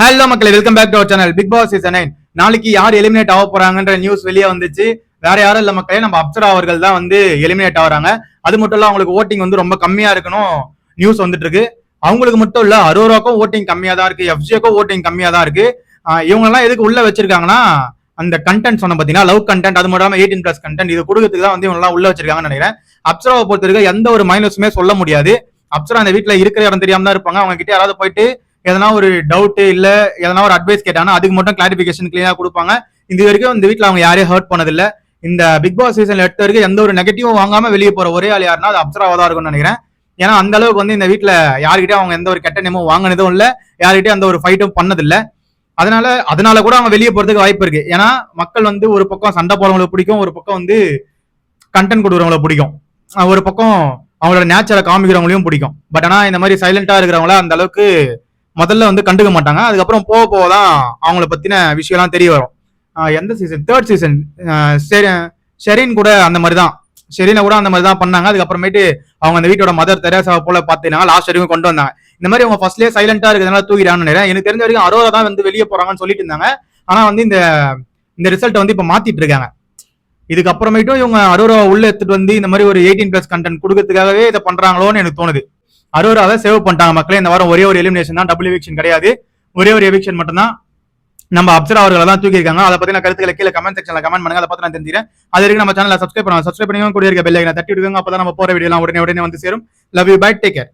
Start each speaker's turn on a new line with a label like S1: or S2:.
S1: Hello மக்களே welcome back to our channel Bigg Boss season nine நாளைக்கு யார் eliminate ஆக போறாங்கன்ற நியூஸ் வெளியே வந்துச்சு. வேற யாரும் இல்ல மக்களே நம்ம அப்சரா அவர்கள் தான் வந்து எலிமினேட் ஆகுறாங்க. அது மட்டும் இல்ல அவங்களுக்கு ஓட்டிங் வந்து ரொம்ப கம்மியா இருக்கணும் நியூஸ் வந்துட்டு இருக்கு. அவங்களுக்கு மட்டும் இல்ல அரோராக்கும் ஓட்டிங் கம்மியா தான் இருக்கு எஃப்ஜிக்கும் ஓட்டிங் கம்மியா தான் இருக்கு. இவங்க எல்லாம் எதுக்கு உள்ள வச்சிருக்காங்கன்னா அந்த கண்டென்ட் சொன்ன பாத்தீங்கன்னா லவ் கண்டென்ட் அது மட்டும் இல்லாம எயிட்டீன் பிளஸ் கண்டென்ட் இது கொடுக்கறதுக்கு தான் வந்து இவங்க எல்லாம் உள்ள வச்சிருக்காங்கன்னு நினைக்கிறேன். அப்சராவை பொறுத்த வரைக்கும் எந்த ஒரு மைனஸுமே சொல்ல முடியாது. அப்சரா அந்த வீட்டுல இருக்கிற இடம் தெரியாம தான் இருப்பாங்க. அவங்க கிட்ட யாராவது போயிட்டு எதனா ஒரு டவுட் இல்ல எதனா ஒரு அட்வைஸ் கேட்டாங்கன்னா அதுக்கு மட்டும் கிளாரிபிகேஷன் கிளியரா கொடுப்பாங்க. இது வரைக்கும் இந்த வீட்டில் அவங்க யாரையும் ஹர்ட் பண்ணதில்ல. இந்த பிக் பாஸ் சீசன்ல எடுத்த வரைக்கும் எந்த ஒரு நெகட்டிவும் வாங்காம வெளியே போற ஒரே ஆள் யாருன்னா அது அப்சராவா தான் இருக்கும்னு நினைக்கிறேன். ஏன்னா அந்த அளவுக்கு வந்து இந்த வீட்டில் யாருக்கிட்டே அவங்க எந்த ஒரு கெட்ட நேமும் வாங்கினதும் இல்ல யார்கிட்டயும் அந்த ஒரு ஃபைட்டும் பண்ணதில்ல. அதனால அதனால கூட அவங்க வெளியே போறதுக்கு வாய்ப்பு இருக்கு. ஏன்னா மக்கள் வந்து ஒரு பக்கம் சண்டை போறவங்களுக்கு பிடிக்கும் ஒரு பக்கம் வந்து கண்டென்ட் கொடுக்குறவங்கள பிடிக்கும். ஒரு பக்கம் அவங்களோட நேச்சரை காமிக்கிறவங்களையும் பிடிக்கும். பட் ஆனா இந்த மாதிரி சைலண்டா இருக்கிறவங்கள அந்த அளவுக்கு முதல்ல வந்து கண்டுக்க மாட்டாங்க. அதுக்கப்புறம் போக போக தான் அவங்கள பற்றின விஷயம்லாம் தெரிய வரும். எந்த சீசன் தேர்ட் சீசன் ஷெரின் கூட அந்த மாதிரி தான் ஷெரீனை கூட அந்த மாதிரி தான் பண்ணாங்க. அதுக்கப்புறமேட்டு அவங்க அந்த வீட்டோட மதர் தெரேசாவை போல பார்த்தீங்கன்னா லாஸ்ட் வரைக்கும் கொண்டு வந்தாங்க. இந்த மாதிரி அவங்க ஃபர்ஸ்ட்லேயே சைலண்டாக இருக்கிறதுனால தூக்கிடான்னு நினைக்கிறேன். எனக்கு தெரிஞ்ச வரைக்கும் அரோரா தான் வந்து வெளியே போகிறாங்கன்னு சொல்லிட்டு இருந்தாங்க. ஆனால் வந்து இந்த இந்த ரிசல்ட்டை வந்து இப்போ மாற்றிட்டு இருக்காங்க. இதுக்கப்புறமேட்டும் இவங்க அரோரா உள்ள எடுத்துட்டு வந்து இந்த மாதிரி ஒரு எயிட்டீன் பிளஸ் கண்டென்ட் கொடுக்கறதுக்காகவே இதை பண்றாங்களோன்னு எனக்கு தோணுது. அரோராவை சேவ் பண்ணிட்டாங்க மக்களே. இந்த வாரம் ஒரே ஒரு எலிமினேஷன் தான். டபுள் எவிக்ஷன் கிடையாது. ஒரே ஒரு எவிக்ஷன் மட்டும்தான். நம்ம அப்சரா அவர்களை தான் தூக்கியிருக்காங்க. அதை பத்தின கருத்துக்களை கீழே கமெண்ட் செக்ஷன்ல கமெண்ட் பண்ணுங்க. அதை பத்தி நான் தெரிஞ்சுக்கிறேன். அது இருக்கு நம்ம சேனலை சப்ஸ்கிரைப் பண்ணுங்க சப்ஸ்கிரைப் பண்ணி கூட இருக்க பெல் தட்டி விடுங்க அப்பதான் நம்ம போற வீடியோலாம் உடனே உடனே வந்து சேரும். Love you bye take care